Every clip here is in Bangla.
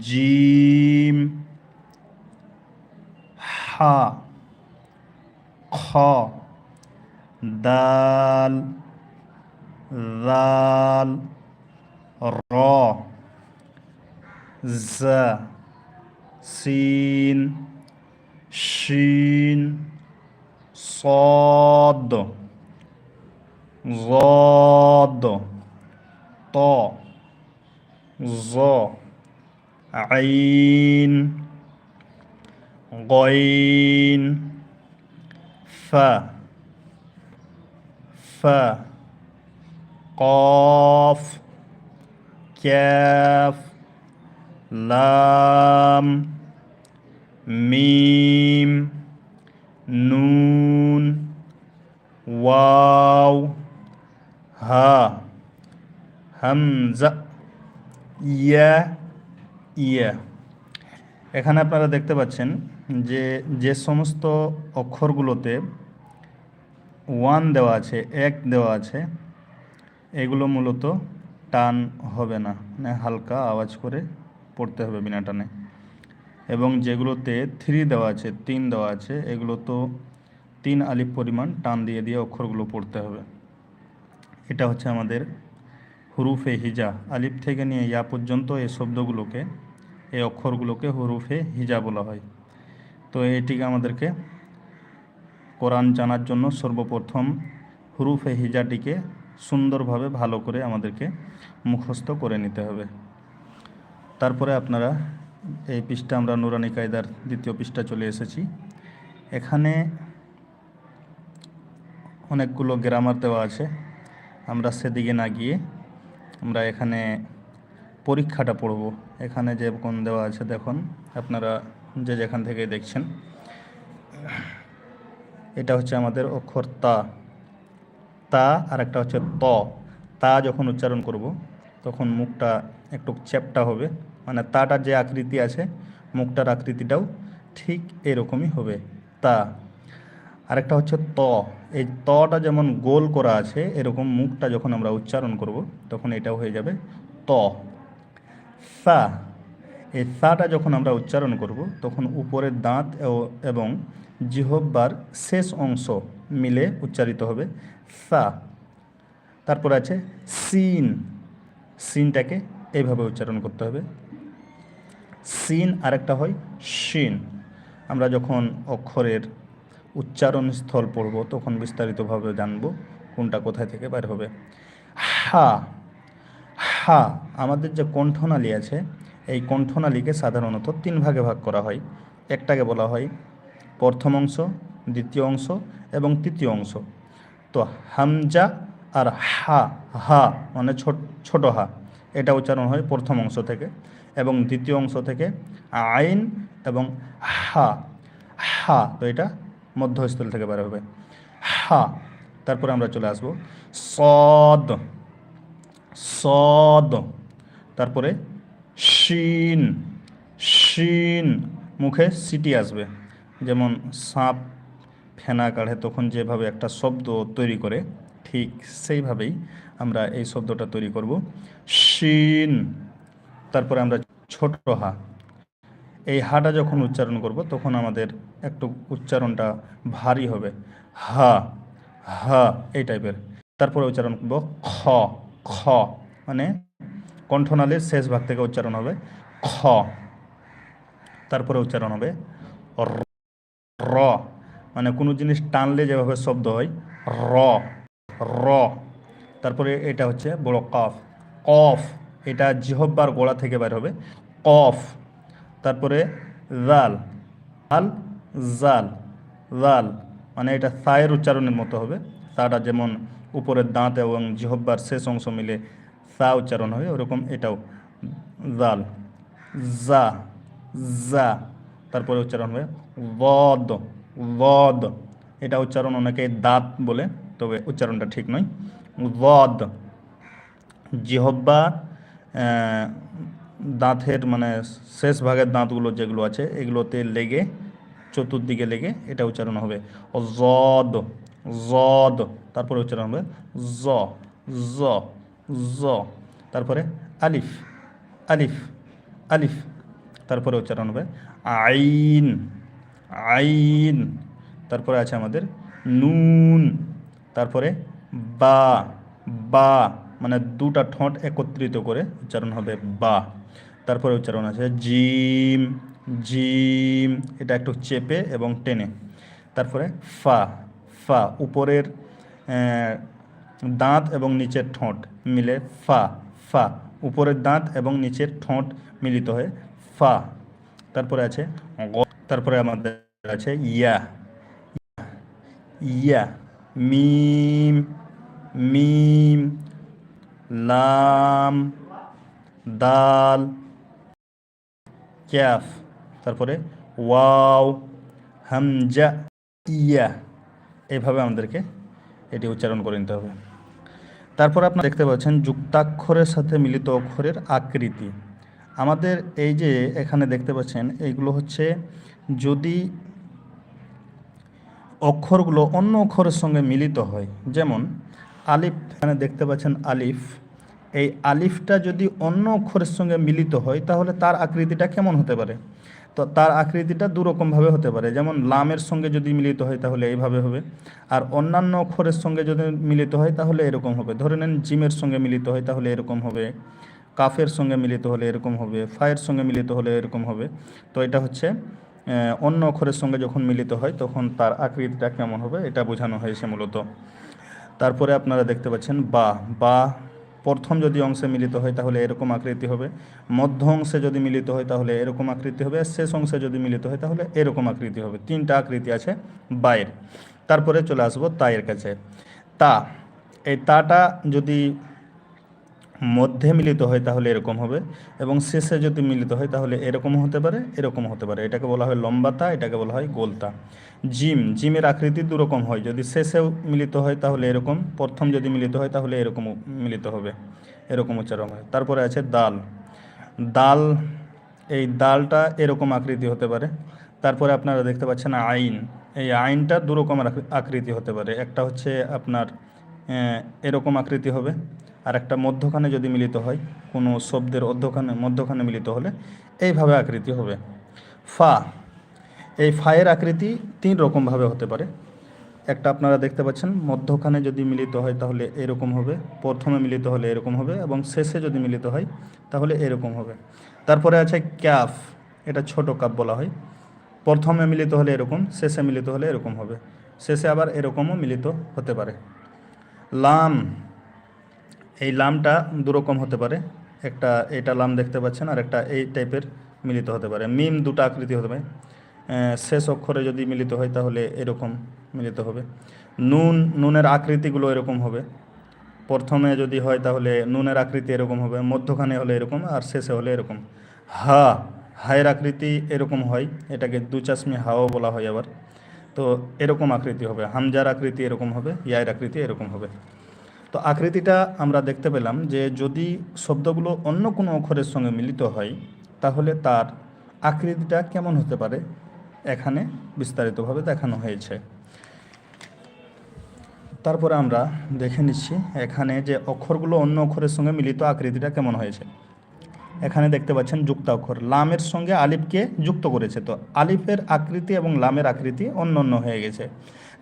জিম হা খ দাল দাল র জ সিন শিন صاد ضاد ط ظ عين غين ف ف قاف كاف لام ميم نون واو ها همزة يا ইয়া। এখানে আপনারা দেখতে পাচ্ছেন যে যে সমস্ত অক্ষরগুলোতে ওয়ান দেওয়া আছে, এক দেওয়া আছে, এগুলো মূলত টান হবে না। মানে হালকা আওয়াজ করে পড়তে হবে বিনা টানে। এবং যেগুলোতে থ্রি দেওয়া আছে, তিন দেওয়া আছে, এগুলো তো তিন আলিফ পরিমাণ টান দিয়ে দিয়ে অক্ষরগুলো পড়তে হবে। এটা হচ্ছে আমাদের হুরুফে হিজা। আলিফ থেকে নিয়ে ইয়া পর্যন্ত এই শব্দগুলোকে এই অক্ষরগুলোকে হুরুফে হিজা বলা হয়। তো এটিকে আমাদেরকে কোরআন জানার জন্য সর্বপ্রথম হুরুফে হিজাটিকে সুন্দরভাবে ভালো করে আমাদেরকে মুখস্থ করে নিতে হবে। তারপরে আপনারা এই পৃষ্ঠা আমরা নুরানি কায়দার দ্বিতীয় পৃষ্ঠা চলে এসেছি। এখানে অনেকগুলো গ্রামার দেওয়া আছে। আমরা সেদিকে না গিয়ে আমরা এখানে পরীক্ষাটা পড়ব। এখানে যে কোন দেওয়া আছে দেখুন, আপনারা যে যেখান থেকে দেখছেন। এটা হচ্ছে আমাদের অক্ষর তা। তা আর একটা হচ্ছে ত। তা যখন উচ্চারণ করব, তখন মুখটা একটু চ্যাপটা হবে। মানে তাটার যে আকৃতি আছে, মুখটার আকৃতিটাও ঠিক এরকমই হবে। তা। আরেকটা হচ্ছে ত। এই তটা যেমন গোল করা আছে, এরকম মুখটা যখন আমরা উচ্চারণ করব, তখন এটাও হয়ে যাবে ত। সা, এই সাটা যখন আমরা উচ্চারণ করব, তখন উপরের দাঁত এবং জিহব্বার শেষ অংশ মিলে উচ্চারিত হবে সা। তারপর আছে সিন। সিনটাকে এইভাবে উচ্চারণ করতে হবে। সিন আরেকটা হয় শিন। আমরা যখন অক্ষরের উচ্চারণ স্থল পড়ব, তখন বিস্তারিতভাবে জানব কোনটা কোথায় থেকে বের হবে। হা। হা আমাদের যে কণ্ঠনালী আছে, এই কণ্ঠনালীকে সাধারণত তিন ভাগে ভাগ করা হয়। একটাকে বলা হয় প্রথম অংশ, দ্বিতীয় অংশ এবং তৃতীয় অংশ। তো হামজা আর হা হা মানে ছোট ছোট হা, এটা উচ্চারণ হয় প্রথম অংশ থেকে এবং দ্বিতীয় অংশ থেকে আইন এবং হা হা, তো এটা মধ্যস্থল থেকে বের হবে। হা, তারপরে আমরা চলে আসব। সদ। সদ তারপরে শিন শিন, মুখে সিটি আসবে। যেমন সাপ ফেনা কাঢ়ে তখন যেভাবে একটা শব্দ তৈরি করে, ঠিক সেইভাবেই আমরা এই শব্দটা তৈরি করব। শিন, তারপরে আমরা ছোট হা। এই হাটা যখন উচ্চারণ করব, তখন আমাদের একটু উচ্চারণটা ভারী হবে। হা হা, এই টাইপের তারপরে উচ্চারণ করব খ। খ মানে কণ্ঠনালীর শেষ ভাগ থেকে উচ্চারণ হবে খ। তারপরে উচ্চারণ হবে র- মানে কোনো জিনিস টানলে যেভাবে শব্দ হয়, র র। তারপরে এটা হচ্ছে বড় কফ। কফ, এটা জিহব্বার গোড়া থেকে বের হবে। কফ। তারপরে জাল আল জাল জাল। মানে এটা সায়ের উচ্চারণের মতো হবে। তাটা যেমন উপরের দাঁত এবং জিহব্বার শেষ অংশ মিলে সা উচ্চারণ হয়, ওরকম এটাও। জাল, জা জা, তারপরে উচ্চারণ হবে বদ বদ এটা উচ্চারণ অনেকে দাঁত বলে, তবে উচ্চারণটা ঠিক নয়। বদ জিহব্বা দাঁতের মানে শেষ ভাগের দাঁতগুলো যেগুলো আছে, এগুলোতে লেগে, চতুর্দিকে লেগে এটা উচ্চারণ হবে। জদ জদ। তারপরে উচ্চারণ হবে জ জ জ। তারপরে আলিফ আলিফ আলিফ। তারপরে উচ্চারণ হবে আইন আইন। তারপরে আছে আমাদের নুন। তারপরে বা বা। মানে দুটা ঠোঁট একত্রিত করে উচ্চারণ হবে বা। তারপরে উচ্চারণ আছে জিম জিম। এটা একটু চেপে এবং টেনে। তারপরে ফা ফা উপরের দাঁত এবং নিচের ঠোঁট মিলে ফা ফা। উপরের দাঁত এবং নিচের ঠোঁট মিলিত হয়ে ফা। তারপরে আছে তারপরে আমাদের আছে ইয়া। ইয়া, মিম মিম, লাম, দাল, ক্যাফ। তারপরে ওয়াও, হামজা, ইয়া। এইভাবে আমাদেরকে এটি উচ্চারণ করে নিতে হবে। তারপর আপনারা দেখতে পাচ্ছেন যুক্তাক্ষরের সাথে মিলিত অক্ষরের আকৃতি। আমাদের এই যে এখানে দেখতে পাচ্ছেন এইগুলো হচ্ছে যদি অক্ষরগুলো অন্য অক্ষরের সঙ্গে মিলিত হয়, যেমন আলিফ, এখানে দেখতে পাচ্ছেন আলিফ। এই আলিফটা যদি অন্য অক্ষরের সঙ্গে মিলিত হয়, তাহলে তার আকৃতিটা কেমন হতে পারে? তো তার আকৃতিটা দুরকমভাবে হতে পারে। যেমন লামের সঙ্গে যদি মিলিত হয়, তাহলে এইভাবে হবে। আর অন্যান্য অক্ষরের সঙ্গে যদি মিলিত হয়, তাহলে এরকম হবে। ধরে নেন, জিমের সঙ্গে মিলিত হয়, তাহলে এরকম হবে। কাফের সঙ্গে মিলিত হলে এরকম হবে। ফায়ের সঙ্গে মিলিত হলে এরকম হবে। তো এটা হচ্ছে অন্য অক্ষরের সঙ্গে যখন মিলিত হয়, তখন তার আকৃতিটা কেমন হবে, এটা বোঝানো হয়েছে মূলত। তারপরে আপনারা দেখতে পাচ্ছেন বা বা প্রথম যদি অংশে মিলিত হয় তাহলে এরকম আকৃতি হবে। মধ্য অংশে যদি মিলিত হয় তাহলে এরকম আকৃতি হবে। শেষ অংশে যদি মিলিত হয় তাহলে এরকম আকৃতি হবে। তিনটা আকৃতি আছে বাইর। তারপরে চলে আসব তায়ের কাছে। তা, এই তাটা যদি মধ্যে মিলিত হয় তাহলে এরকম হবে এবং শেষে যদি মিলিত হয় তাহলে এরকম হতে পারে, এরকম হতে পারে। এটাকে বলা হয় লম্বাতা এটাকে বলা হয় গোলতা জিম, জিমের আকৃতি দুরকম হয়। যদি শেষেও মিলিত হয় তাহলে এরকম, প্রথম যদি মিলিত হয় তাহলে এরকম মিলিত হবে, এরকম উচ্চারণ হয়। তারপরে আছে দাল। দাল, এই দালটা এরকম আকৃতি হতে পারে। তারপরে আপনারা দেখতে পাচ্ছেন আইন। এই আইনটা দু রকমের আকৃ- আকৃতি হতে পারে। একটা হচ্ছে আপনার এরকম আকৃতি হবে। আর একটা মধ্যখানে যদি মিলিত হয়, কোনো শব্দের অধ্যখানে, মধ্যখানে মিলিত হলে এইভাবে আকৃতি হবে। ফা, এই ফায়ের আকৃতি তিন রকমভাবে হতে পারে। একটা আপনারা দেখতে পাচ্ছেন, মধ্যখানে যদি মিলিত হয় তাহলে এরকম হবে, প্রথমে মিলিত হলে এরকম হবে এবং শেষে যদি মিলিত হয় তাহলে এরকম হবে। তারপরে আছে ক্যাফ, এটা ছোট কাপ বলা হয়। প্রথমে মিলিত হলে এরকম, শেষে মিলিত হলে এরকম হবে। শেষে আবার এরকমও মিলিত হতে পারে। লাম এই লামটা দুরকম হতে পারে। একটা এটা লাম দেখতে পাচ্ছেন আর একটা এই টাইপের মিলিত হতে পারে। মিম দুটো আকৃতি হতে পারে। শেষ অক্ষরে যদি মিলিত হয় তাহলে এরকম মিলিত হবে। নুন, নুনের আকৃতিগুলো এরকম হবে। প্রথমে যদি হয় তাহলে নুনের আকৃতি এরকম হবে, মধ্যখানে হলে এরকম আর শেষে হলে এরকম। হা, হায়ের আকৃতি এরকম হয়, এটাকে দু চাশমি হাও বলা হয় আবার। তো এরকম আকৃতি হবে, হামজার আকৃতি এরকম হবে, ইয়ায়ের আকৃতি এরকম হবে। তো আকৃতিটা আমরা দেখতে পেলাম যে যদি শব্দগুলো অন্য কোনো অক্ষরের সঙ্গে মিলিত হয়, তাহলে তার আকৃতিটা কেমন হতে পারে? এখানে বিস্তারিতভাবে দেখানো হয়েছে। তারপরে আমরা দেখে নিচ্ছি এখানে যে অক্ষরগুলো অন্য অক্ষরের সঙ্গে মিলিত আকৃতিটা কেমন হয়েছে। এখানে দেখতে পাচ্ছেন যুক্ত অক্ষর। লামের সঙ্গে আলিফকে যুক্ত করেছে। তো আলিফের আকৃতি এবং লামের আকৃতি অন্য অন্য হয়ে গেছে।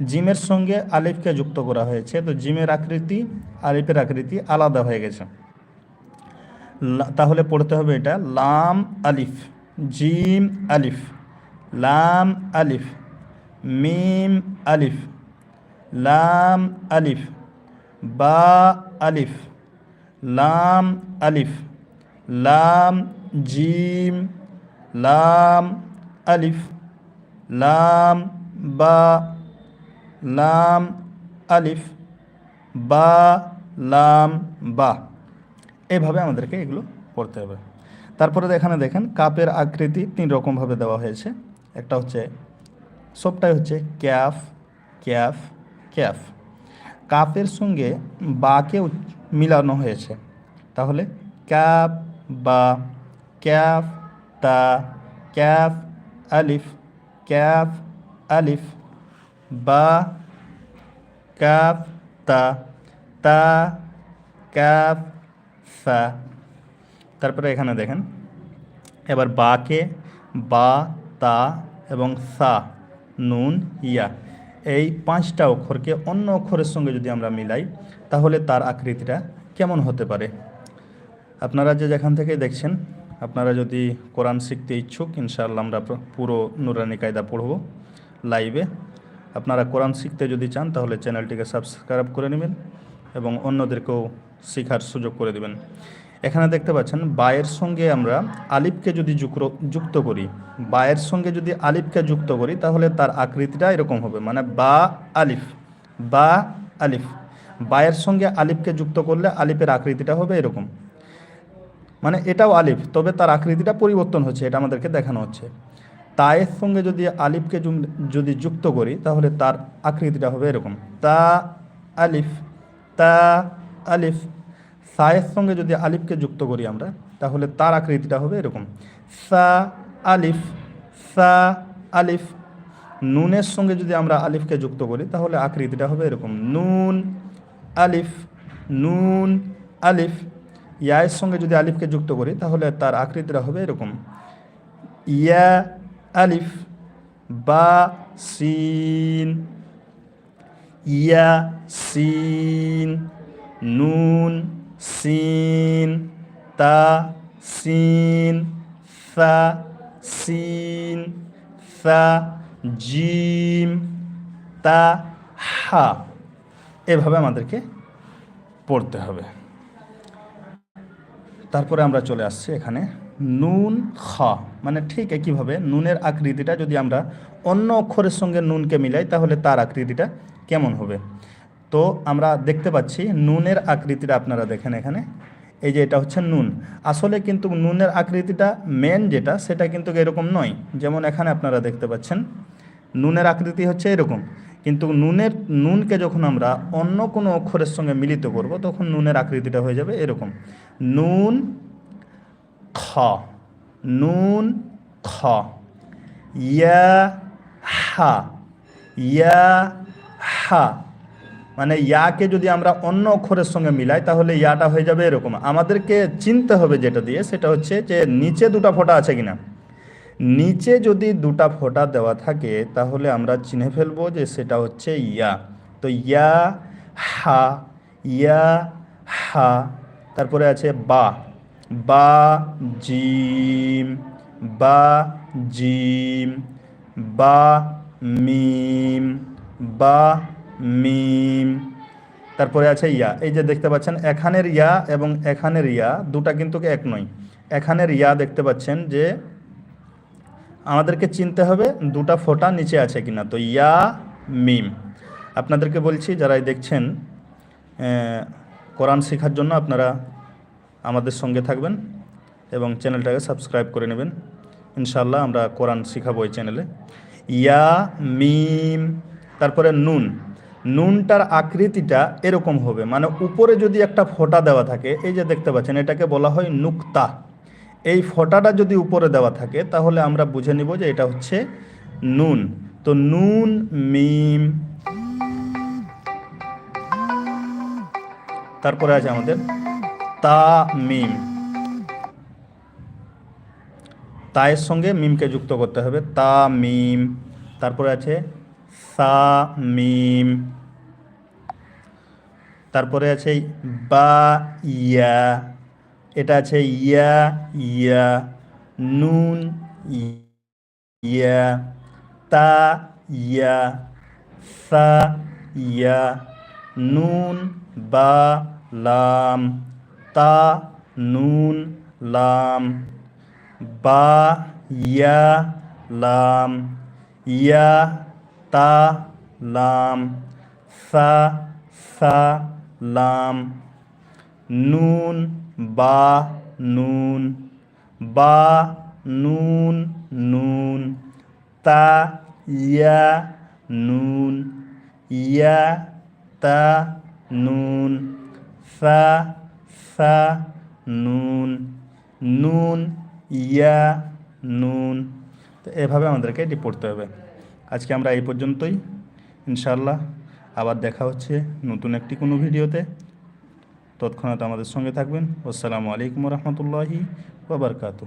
জিমের সঙ্গে আলিফকে যুক্ত করা হয়েছে। তো জিমের আকৃতি, আলিফের আকৃতি আলাদা হয়ে গেছে। তাহলে পড়তে হবে এটা, লাম আলিফ, জিম আলিফ, লাম আলিফ, মিম আলিফ, লাম আলিফ, বা আলিফ, লাম আলিফ, লাম জিম, লাম আলিফ, লাম বা লাম আলিফ, বা, লাম, বা। এভাবে আমাদেরকে এগুলো পড়তে হবে। তারপরে এখানে দেখেন, কাপের আকৃতি তিন রকমভাবে দেওয়া হয়েছে। একটা হচ্ছে সবটাই হচ্ছে ক্যাফ ক্যাফ ক্যাফ। কাপের সঙ্গে বাকে মিলানো হয়েছে। তাহলে ক্যাপ বা, ক্যাফ, তা, ক্যাফ, আলিফ ক্যাফ, আলিফ। বা ক্যাফ তা তা ক্যাফ ফা। তারপরে এখানে দেখেন, এবার বাকে, বা, তা এবং সা, নুন, ইয়া। এই পাঁচটা অক্ষরকে অন্য অক্ষরের সঙ্গে যদি আমরা মিলাই, তাহলে তার আকৃতিটা কেমন হতে পারে? আপনারা যে যেখান থেকে দেখছেন, আপনারা যদি কোরআন শিখতে ইচ্ছুক, ইনশাআল্লাহ আমরা পুরো নুরানি কায়দা পড়ব লাইভে আপনারা কোরআন শিখতে যদি চান, তাহলে চ্যানেলটিকে সাবস্ক্রাইব করে নেবেন এবং অন্যদেরকেও শেখার সুযোগ করে দেবেন। এখানে দেখতে পাচ্ছেন, বায়ের সঙ্গে আমরা আলিফকে যদি যুক্ত করি, বায়ের সঙ্গে যদি আলিফকে যুক্ত করি, তাহলে তার আকৃতিটা এরকম হবে মানে বা আলিফ বা আলিফ। বায়ের সঙ্গে আলিফকে যুক্ত করলে আলিফের আকৃতিটা হবে এরকম। মানে এটাও আলিফ, তবে তার আকৃতিটা পরিবর্তন হচ্ছে, এটা আমাদেরকে দেখানো হচ্ছে। তায়ের সঙ্গে যদি আলিফকে যদি যুক্ত করি, তাহলে তার আকৃতিটা হবে এরকম। তা, আলিফ তা, আলিফ সায়ের সঙ্গে যদি আলিফকে যুক্ত করি আমরা, তাহলে তার আকৃতিটা হবে এরকম। সা, আলিফ সা, আলিফ, নুনের সঙ্গে যদি আমরা আলিফকে যুক্ত করি, তাহলে আকৃতিটা হবে এরকম। নুন, আলিফ নুন, আলিফ, ইয়ায়ের সঙ্গে যদি আলিফকে যুক্ত করি, তাহলে তার আকৃতিটা হবে এরকম। ইয়া আলিফ বা সিন ইয়া সিন নুন সিন তা সিন সা সিন সা জিম তা হা এভাবে আমাদেরকে পড়তে হবে। তারপরে আমরা চলে আসছি এখানে। নুন, খ। মানে ঠিক একইভাবে নুনের আকৃতিটা যদি আমরা অন্য অক্ষরের সঙ্গে নুনকে মিলাই, তাহলে তার আকৃতিটা কেমন হবে? তো আমরা দেখতে পাচ্ছি নুনের আকৃতিটা আপনারা দেখেন এখানে। এই যে এটা হচ্ছে নুন। আসলে কিন্তু নুনের আকৃতিটা মেন যেটা, সেটা কিন্তু এরকম নয়। যেমন এখানে আপনারা দেখতে পাচ্ছেন, নুনের আকৃতি হচ্ছে এরকম। কিন্তু নুনের, নুনকে যখন আমরা অন্য কোনো অক্ষরের সঙ্গে মিলিত করব, তখন নুনের আকৃতিটা হয়ে যাবে এরকম। নুন খ। নুন, খ। ইয়া হা। ইয়া হা। মানে ইয়াকে যদি আমরা অন্য অক্ষরের সঙ্গে মিলাই, তাহলে ইয়াটা হয়ে যাবে এরকম। আমাদেরকে চিনতে হবে যেটা দিয়ে, সেটা হচ্ছে যে নিচে দুটো ফোঁটা আছে কিনা। নিচে যদি দুটা ফোঁটা দেওয়া থাকে, তাহলে আমরা চিনে ফেলব যে সেটা হচ্ছে ইয়া। তো ইয়া, হা ইয়া, হা, তারপরে আছে বা। বা জিম বা জিম, বা মিম বা মিম। তারপরে আছে ইয়া। এই যে দেখতে পাচ্ছেন, এখানের ইয়া এবং এখানের ইয়া দুটা কিন্তু এক নয়। এখানের ইয়া দেখতে পাচ্ছেন যে আমাদেরকে চিনতে হবে দুটা ফোঁটা নিচে আছে কিনা। তো ইয়া, মিম। আপনাদেরকে বলছি যারা দেখছেন কোরআন শেখার জন্য আপনারা আমাদের সঙ্গে থাকবেন এবং চ্যানেলটাকে সাবস্ক্রাইব করে নেবেন। ইনশাল্লাহ আমরা কোরআন শিখাবো এই চ্যানেলে। ইয়া, মিম, তারপরে নুন। নুনটার আকৃতিটা এরকম হবে। মানে উপরে যদি একটা ফোঁটা দেওয়া থাকে, এই যে দেখতে পাচ্ছেন, এটাকে বলা হয় নুক্তা। এই ফোঁটাটা যদি উপরে দেওয়া থাকে, তাহলে আমরা বুঝে নিব যে এটা হচ্ছে নুন। তো নুন, মিম। তারপরে আছে আমাদের তা মিম তায়ের সঙ্গে মিমকে যুক্ত করতে হবে। তা মিম তারপরে আছে সা মিম তারপরে আছে বা ইয়া। এটা আছে ইয়া ইয়া। নুন, ইয়া। তা, ইয়া। সা, ইয়া। নুন বা লাম। তা, নুন, লাম। বা, ইয়া, লাম। ইয়া, তা, লাম। সা সা, লাম। নুন, বা নুন। বা, নুন নুন। তা, ইয়া, নুন। ইয়া, তা, নুন। সা সা নুন নুন, ইয়া, নুন। তো এভাবে আমাদেরকে এটি পড়তে হবে। আজকে আমরা এই পর্যন্তই। ইনশাল্লাহ আবার দেখা হচ্ছে নতুন একটি কোনো ভিডিওতে। তৎক্ষণাৎ আমাদের সঙ্গে থাকবেন। আসসালামু আলাইকুম রহমতুল্লাহি ওবরকাতু